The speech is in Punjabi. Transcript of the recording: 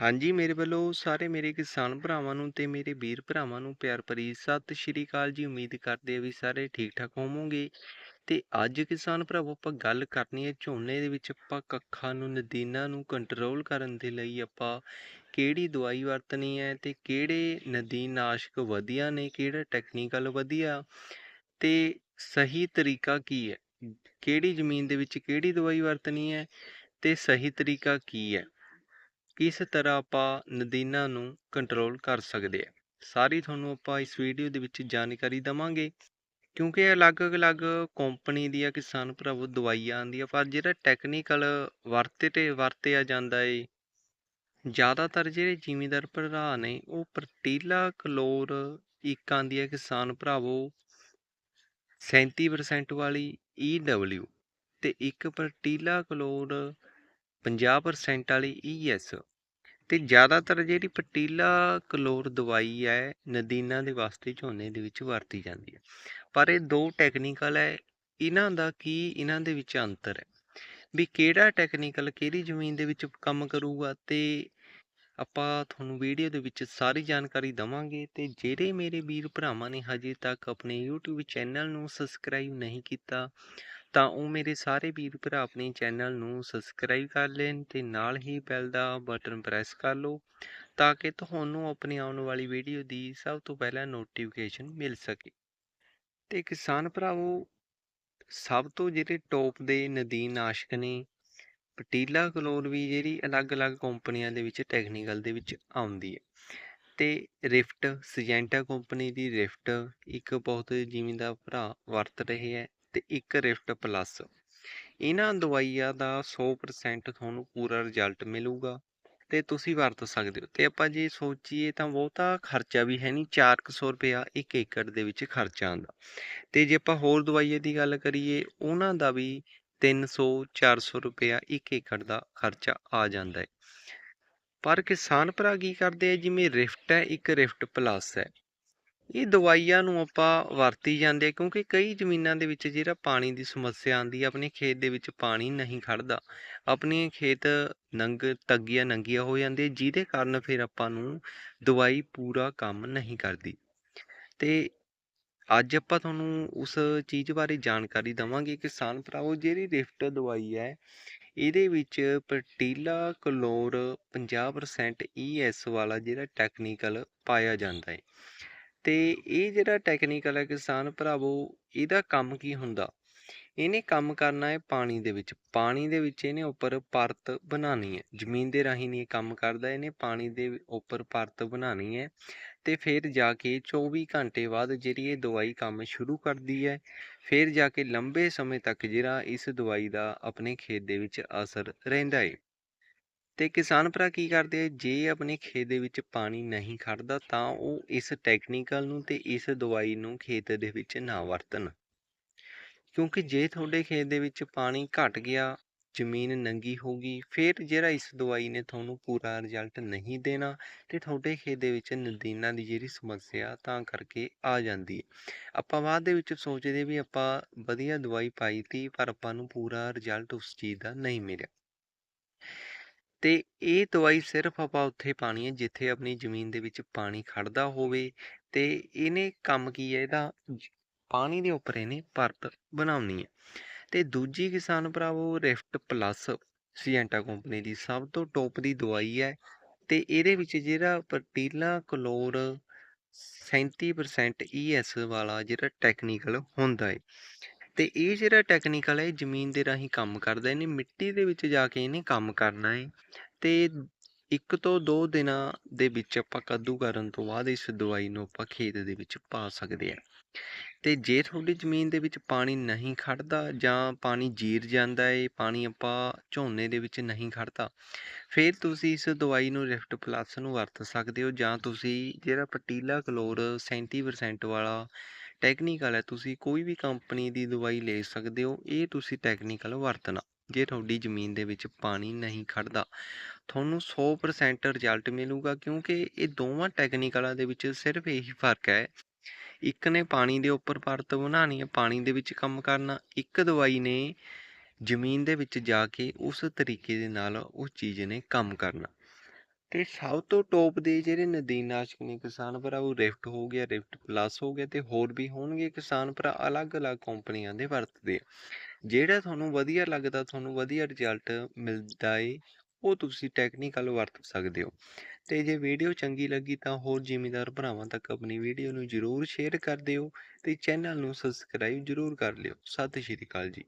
ਹਾਂਜੀ, ਮੇਰੇ ਵੱਲੋਂ ਸਾਰੇ ਮੇਰੇ ਕਿਸਾਨ ਭਰਾਵਾਂ ਨੂੰ ਤੇ ਮੇਰੇ ਵੀਰ ਭਰਾਵਾਂ ਨੂੰ ਪਿਆਰ ਭਰੀ ਸਤਿ ਸ਼੍ਰੀ ਅਕਾਲ ਜੀ। ਉਮੀਦ ਕਰਦੇ ਆ ਵੀ ਸਾਰੇ ਠੀਕ ਠਾਕ ਹੋਵੋਗੇ। ਤੇ ਅੱਜ ਕਿਸਾਨ ਭਰਾਵੋ, ਆਪਾਂ ਗੱਲ ਕਰਨੀ ਹੈ ਝੋਨੇ ਦੇ ਵਿੱਚ ਆਪਾਂ ਕੱਖਾਂ ਨੂੰ, ਨਦੀਨਾਂ ਨੂੰ ਕੰਟਰੋਲ ਕਰਨ ਦੇ ਲਈ ਆਪਾਂ ਕਿਹੜੀ ਦਵਾਈ ਵਰਤਣੀ ਹੈ ਤੇ ਕਿਹੜੇ ਨਦੀਨਨਾਸ਼ਕ ਵਧੀਆ ਨੇ, ਕਿਹੜਾ ਟੈਕਨੀਕਲ ਵਧੀਆ ਤੇ ਸਹੀ ਤਰੀਕਾ ਕੀ ਹੈ? ਕਿਹੜੀ ਜ਼ਮੀਨ ਦੇ ਵਿੱਚ ਕਿਹੜੀ ਦਵਾਈ ਵਰਤਣੀ ਹੈ ਤੇ ਸਹੀ ਤਰੀਕਾ ਕੀ ਹੈ? ਕਿਸ ਤਰ੍ਹਾਂ ਆਪਾਂ ਨਦੀਨਾਂ ਨੂੰ ਕੰਟਰੋਲ ਕਰ ਸਕਦੇ ਆ? ਸਾਰੀ ਤੁਹਾਨੂੰ ਆਪਾਂ ਇਸ ਵੀਡੀਓ ਦੇ ਵਿੱਚ ਜਾਣਕਾਰੀ ਦਵਾਂਗੇ। ਕਿਉਂਕਿ ਅਲੱਗ-ਅਲੱਗ ਕੰਪਨੀ ਦੀਆਂ ਕਿਸਾਨ ਭਰਾਵੋ ਦਵਾਈਆਂ ਆਉਂਦੀਆਂ, ਪਰ ਜਿਹੜਾ ਟੈਕਨੀਕਲ ਵਰਤੇ ਤੇ ਵਰਤਿਆ ਜਾਂਦਾ ਏ, ਜ਼ਿਆਦਾਤਰ ਜਿਹੜੇ ਜ਼ਿਮੀਂਦਾਰ ਭਰਾ ਨੇ, ਉਹ ਪ੍ਰਟੀਲਾ ਕਲੋਰ ਇੱਕ ਆਉਂਦੀ ਹੈ ਕਿਸਾਨ ਭਰਾਵੋ 37% ਵਾਲੀ EW ਤੇ ਇੱਕ ਪ੍ਰਟੀਲਾ ਕਲੋਰ 50% ਵਾਲੀ ES ਤੇ ਜ਼ਿਆਦਾਤਰ ਜਿਹੜੀ ਪਟੀਲਾ ਕਲੋਰ ਦਵਾਈ ਹੈ, ਨਦੀਨਾਂ ਦੇ ਵਾਸਤੇ ਝੋਨੇ ਦੇ ਵਿੱਚ ਵਰਤੀ ਜਾਂਦੀ ਹੈ। ਪਰ ਇਹ ਦੋ ਟੈਕਨੀਕਲ ਹੈ, ਇਹਨਾਂ ਦਾ ਕੀ, ਇਹਨਾਂ ਦੇ ਵਿੱਚ ਅੰਤਰ ਹੈ। ਵੀ ਕਿਹੜਾ ਟੈਕਨੀਕਲ ਕਿਹੜੀ ਜ਼ਮੀਨ ਦੇ ਵਿੱਚ ਕੰਮ ਕਰੂਗਾ ਤੇ ਆਪਾਂ ਤੁਹਾਨੂੰ ਵੀਡੀਓ ਦੇ ਵਿੱਚ ਸਾਰੀ ਜਾਣਕਾਰੀ ਦਵਾਂਗੇ ਤੇ ਜਿਹੜੇ ਮੇਰੇ ਵੀਰ ਭਰਾਵਾਂ ਨੇ ਹਜੇ ਤੱਕ ਆਪਣੇ YouTube ਚੈਨਲ ਨੂੰ ਸਬਸਕ੍ਰਾਈਬ ਨਹੀਂ ਕੀਤਾ ਤਾਂ ਉਹ ਮੇਰੇ ਸਾਰੇ ਵੀਰ ਭਰਾ ਆਪਣੇ ਚੈਨਲ ਨੂੰ ਸਬਸਕ੍ਰਾਈਬ ਕਰ ਲੈਣ ਤੇ ਨਾਲ ਹੀ ਬੈਲ ਦਾ ਬਟਨ ਪ੍ਰੈਸ ਕਰ ਲਓ, ਤਾਂ ਕਿ ਤੁਹਾਨੂੰ ਆਪਣੀ ਆਉਣ ਵਾਲੀ ਵੀਡੀਓ ਦੀ ਸਭ ਤੋਂ ਪਹਿਲਾਂ ਨੋਟੀਫਿਕੇਸ਼ਨ ਮਿਲ ਸਕੇ। ਤੇ ਕਿਸਾਨ ਭਰਾਵੋ, ਸਭ ਤੋਂ ਜਿਹੜੇ ਟੌਪ ਦੇ ਨਦੀਨ ਆਸ਼ਕ ਨੇ, ਪਟੀਲਾ ਕਲੋਰ ਵੀ ਜਿਹੜੀ ਅਲੱਗ-ਅਲੱਗ ਕੰਪਨੀਆਂ ਦੇ ਵਿੱਚ ਟੈਕਨੀਕਲ ਦੇ ਵਿੱਚ ਆਉਂਦੀ ਹੈ। ਤੇ ਰਿਫਟ ਸਿਜੈਂਟਾ ਕੰਪਨੀ ਦੀ ਰਿਫਟ ਇੱਕ ਬਹੁਤ ਜ਼ਿਮੀਂਦਾਰ ਭਰਾ ਵਰਤ ਰਹੇ ਹੈ ਤੇ ਇੱਕ ਰਿਫਟ ਪਲੱਸ। ਇਹਨਾਂ ਦਵਾਈਆਂ ਦਾ 100% ਤੁਹਾਨੂੰ ਪੂਰਾ ਰਿਜ਼ਲਟ ਮਿਲੂਗਾ ਤੇ ਤੁਸੀਂ ਵਰਤ ਸਕਦੇ ਹੋ। ਤੇ ਆਪਾਂ ਜੇ ਸੋਚੀਏ ਤਾਂ ਬਹੁਤਾ ਖਰਚਾ ਵੀ ਹੈ ਨਹੀਂ 400 ਰੁਪਇਆ ਇੱਕ ਏਕੜ ਦੇ ਵਿੱਚ ਖਰਚਾ ਆਉਂਦਾ। ਤੇ ਜੇ ਆਪਾਂ ਹੋਰ ਦਵਾਈਆਂ ਦੀ ਗੱਲ ਕਰੀਏ, ਉਹਨਾਂ ਦਾ ਵੀ 300 400 ਰੁਪਇਆ ਇੱਕ ਏਕੜ ਦਾ ਖਰਚਾ ਆ ਜਾਂਦਾ ਹੈ। ਪਰ ਕਿਸਾਨ ਭਰਾ ਕੀ ਕਰਦੇ ਆ? ਜਿਵੇਂ ਰਿਫਟ ਹੈ, ਇੱਕ ਰਿਫਟ ਪਲੱਸ ਹੈ। ਇਹ ਦਵਾਈਆਂ ਨੂੰ ਆਪਾਂ ਵਰਤੀ ਜਾਂਦੇ ਆ ਕਿਉਂਕਿ ਕਈ ਜ਼ਮੀਨਾਂ ਦੇ ਵਿੱਚ ਜਿਹੜਾ ਪਾਣੀ ਦੀ ਸਮੱਸਿਆ ਆਉਂਦੀ ਹੈ, ਆਪਣੇ ਖੇਤ ਦੇ ਵਿੱਚ ਪਾਣੀ ਨਹੀਂ ਖੜਦਾ ਆਪਣੇ ਖੇਤ ਨੰਗ ਤੱਗੀਆਂ ਨੰਗੀਆਂ ਹੋ ਜਾਂਦੇ ਜਿਹਦੇ ਕਾਰਨ ਫਿਰ ਆਪਾਂ ਨੂੰ ਦਵਾਈ ਪੂਰਾ ਕੰਮ ਨਹੀਂ ਕਰਦੀ। ਤੇ ਅੱਜ ਆਪਾਂ ਤੁਹਾਨੂੰ ਉਸ ਚੀਜ਼ ਬਾਰੇ ਜਾਣਕਾਰੀ ਦਵਾਂਗੇ, ਕਿਸਾਨ ਭਰਾਵੋ, ਜਿਹੜੀ ਰਿਫਟ ਦਵਾਈ ਹੈ, ਇਹਦੇ ਵਿੱਚ ਪਟੀਲਾ ਕਲੋਰ 50% ES ਵਾਲਾ ਜਿਹੜਾ ਟੈਕਨੀਕਲ ਪਾਇਆ ਜਾਂਦਾ ਹੈ। ਤੇ ਇਹ ਜਿਹੜਾ ਟੈਕਨੀਕਲ ਹੈ ਕਿਸਾਨ ਭਰਾਵੋ, ਇਹਦਾ ਕੰਮ ਕੀ ਹੁੰਦਾ? ਇਹਨੇ ਕੰਮ ਕਰਨਾ ਹੈ ਪਾਣੀ ਦੇ ਵਿੱਚ। ਪਾਣੀ ਦੇ ਵਿੱਚ ਇਹਨੇ ਉੱਪਰ ਪਰਤ ਬਣਾਉਣੀ ਹੈ। ਜ਼ਮੀਨ ਦੇ ਰਾਹੀਂ ਨਹੀਂ ਇਹ ਕੰਮ ਕਰਦਾ, ਇਹਨੇ ਪਾਣੀ ਦੇ ਉੱਪਰ ਪਰਤ ਬਣਾਉਣੀ ਹੈ ਤੇ ਫਿਰ ਜਾ ਕੇ 24 ਘੰਟੇ ਬਾਅਦ ਜਿਹੜੀ ਇਹ ਦਵਾਈ ਕੰਮ ਸ਼ੁਰੂ ਕਰਦੀ ਹੈ, ਫਿਰ ਜਾ ਕੇ ਲੰਬੇ ਸਮੇਂ ਤੱਕ ਜਿਹੜਾ ਇਸ ਦਵਾਈ ਦਾ ਆਪਣੇ ਖੇਤ ਦੇ ਵਿੱਚ ਅਸਰ ਰਹਿੰਦਾ ਹੈ ਤੇ ਕਿਸਾਨ ਭਰਾ ਕੀ ਕਰਦੇ ਆ? ਜੇ ਆਪਣੇ ਖੇਤ ਦੇ ਵਿੱਚ ਪਾਣੀ ਨਹੀਂ ਖੜਦਾ ਤਾਂ ਉਹ ਇਸ ਟੈਕਨੀਕਲ ਨੂੰ ਤੇ ਇਸ ਦਵਾਈ ਨੂੰ ਖੇਤ ਦੇ ਵਿੱਚ ਨਾ ਵਰਤਣ। ਕਿਉਂਕਿ ਜੇ ਤੁਹਾਡੇ ਖੇਤ ਦੇ ਵਿੱਚ ਪਾਣੀ ਘਟ ਗਿਆ, ਜ਼ਮੀਨ ਨੰਗੀ ਹੋ ਗਈ, ਫਿਰ ਜਿਹੜਾ ਇਸ ਦਵਾਈ ਨੇ ਤੁਹਾਨੂੰ ਪੂਰਾ ਰਿਜ਼ਲਟ ਨਹੀਂ ਦੇਣਾ ਤੇ ਤੁਹਾਡੇ ਖੇਤ ਦੇ ਵਿੱਚ ਨਦੀਨਾਂ ਦੀ ਜਿਹੜੀ ਸਮੱਸਿਆ ਤਾਂ ਕਰਕੇ ਆ ਜਾਂਦੀ ਹੈ। ਆਪਾਂ ਬਾਅਦ ਦੇ ਵਿੱਚ ਸੋਚਦੇ ਵੀ ਆਪਾਂ ਵਧੀਆ ਦਵਾਈ ਪਾਈ ਤੀ, ਪਰ ਆਪਾਂ ਨੂੰ ਪੂਰਾ ਰਿਜ਼ਲਟ ਉਸ ਚੀਜ਼ ਦਾ ਨਹੀਂ ਮਿਲਿਆ। ਤੇ ਇਹ ਦਵਾਈ ਸਿਰਫ ਆਪਾਂ ਉੱਥੇ ਪਾਣੀ ਹੈ, ਜਿੱਥੇ ਆਪਣੀ ਜ਼ਮੀਨ ਦੇ ਵਿੱਚ ਪਾਣੀ ਖੜਦਾ ਹੋਵੇ ਤੇ ਇਹਨੇ ਕੰਮ ਕੀ ਹੈ, ਇਹਦਾ ਪਾਣੀ ਦੇ ਉੱਪਰ ਇਹਨੇ ਪਰਤ ਬਣਾਉਣੀ ਹੈ। ਤੇ ਦੂਜੀ ਕਿਸਾਨ ਭਰਾਵੋ, ਰਿਫਟ ਪਲੱਸ ਸੀਐਂਟਾ ਕੰਪਨੀ ਦੀ ਸਭ ਤੋਂ ਟੌਪ ਦੀ ਦਵਾਈ ਹੈ ਤੇ ਇਹਦੇ ਵਿੱਚ ਜਿਹੜਾ ਪਟੀਲਾ ਕਲੋਰ 37% ES ਵਾਲਾ ਜਿਹੜਾ ਟੈਕਨੀਕਲ ਹੁੰਦਾ ਹੈ। ਤੇ ਇਹ ਜਿਹੜਾ ਟੈਕਨੀਕਲ ਹੈ, ਇਹ ਜ਼ਮੀਨ ਦੇ ਰਾਹੀਂ ਕੰਮ ਕਰਦਾ ਇਹਨੇ ਮਿੱਟੀ ਦੇ ਵਿੱਚ ਜਾ ਕੇ ਇਹਨੇ ਕੰਮ ਕਰਨਾ ਹੈ। ਤੇ ਇੱਕ ਤੋਂ ਦੋ ਦਿਨਾਂ ਦੇ ਵਿੱਚ ਆਪਾਂ ਕੱਦੂ ਕਰਨ ਤੋਂ ਬਾਅਦ ਇਸ ਦਵਾਈ ਨੂੰ ਆਪਾਂ ਖੇਤ ਦੇ ਵਿੱਚ ਪਾ ਸਕਦੇ ਆ ਤੇ ਜੇ ਤੁਹਾਡੀ ਜ਼ਮੀਨ ਦੇ ਵਿੱਚ ਪਾਣੀ ਨਹੀਂ ਖੜਦਾ ਜਾਂ ਪਾਣੀ ਜੀਰ ਜਾਂਦਾ ਏ ਪਾਣੀ ਆਪਾਂ ਝੋਨੇ ਦੇ ਵਿੱਚ ਨਹੀਂ ਖੜਦਾ, ਫਿਰ ਤੁਸੀਂ ਇਸ ਦਵਾਈ ਨੂੰ ਰਿਫਟ ਪਲੱਸ ਨੂੰ ਵਰਤ ਸਕਦੇ ਹੋ ਜਾਂ ਤੁਸੀਂ ਜਿਹੜਾ ਪਟੀਲਾ ਕਲੋਰ 37% ਵਾਲਾ ਟੈਕਨੀਕਲ ਹੈ, ਤੁਸੀਂ ਕੋਈ ਵੀ ਕੰਪਨੀ ਦੀ ਦਵਾਈ ਲੈ ਸਕਦੇ ਹੋ, ਇਹ ਤੁਸੀਂ ਟੈਕਨੀਕਲ ਵਰਤਣਾ, ਜੇ ਤੁਹਾਡੀ ਜ਼ਮੀਨ ਦੇ ਵਿੱਚ ਪਾਣੀ ਨਹੀਂ ਖੜਦਾ ਤੁਹਾਨੂੰ 100% ਰਿਜ਼ਲਟ ਮਿਲੂਗਾ, ਕਿਉਂਕਿ ਇਹ ਦੋਵਾਂ ਟੈਕਨੀਕਲਾਂ ਦੇ ਵਿੱਚ ਸਿਰਫ ਇਹੀ ਫ਼ਰਕ ਹੈ। ਇੱਕ ਨੇ ਪਾਣੀ ਦੇ ਉੱਪਰ ਪਰਤ ਬਣਾਉਣੀ ਹੈ, ਪਾਣੀ ਦੇ ਵਿੱਚ ਕੰਮ ਕਰਨਾ, ਇੱਕ ਦਵਾਈ ਨੇ ਜ਼ਮੀਨ ਦੇ ਵਿੱਚ ਜਾ ਕੇ ਉਸ ਤਰੀਕੇ ਦੇ ਨਾਲ ਉਸ ਚੀਜ਼ ਨੇ ਕੰਮ ਕਰਨਾ। ਤੇ ਸਭ ਤੋਂ ਟੋਪ ਦੇ ਜਿਹੜੇ ਨਦੀਨਨਾਸ਼ਕ ਨੇ ਕਿਸਾਨ ਭਰਾ, ਉਹ ਰਿਫਟ ਹੋ ਗਿਆ ਰਿਫਟ ਪਲੱਸ ਹੋ ਗਿਆ ਤੇ ਹੋਰ ਵੀ ਹੋਣਗੇ ਕਿਸਾਨ ਭਰਾ ਅਲੱਗ-ਅਲੱਗ ਕੰਪਨੀਆਂ ਦੇ ਵਰਤਦੇ ਜਿਹੜਾ ਤੁਹਾਨੂੰ ਵਧੀਆ ਲੱਗਦਾ, ਤੁਹਾਨੂੰ ਵਧੀਆ ਰਿਜ਼ਲਟ ਮਿਲਦਾ ਏ, ਉਹ ਤੁਸੀਂ ਟੈਕਨੀਕਲ ਵਰਤ ਸਕਦੇ ਹੋ। ਤੇ ਜੇ ਵੀਡੀਓ ਚੰਗੀ ਲੱਗੀ ਤਾਂ ਹੋਰ ਜ਼ਿਮੀਦਾਰ ਭਰਾਵਾਂ ਤੱਕ ਆਪਣੀ ਵੀਡੀਓ ਨੂੰ ਜ਼ਰੂਰ ਸ਼ੇਅਰ ਕਰ ਦਿਓ ਤੇ ਚੈਨਲ ਨੂੰ ਸਬਸਕ੍ਰਾਈਬ ਜ਼ਰੂਰ ਕਰ ਲਿਓ। ਸਤਿ ਸ਼੍ਰੀ ਅਕਾਲ ਜੀ।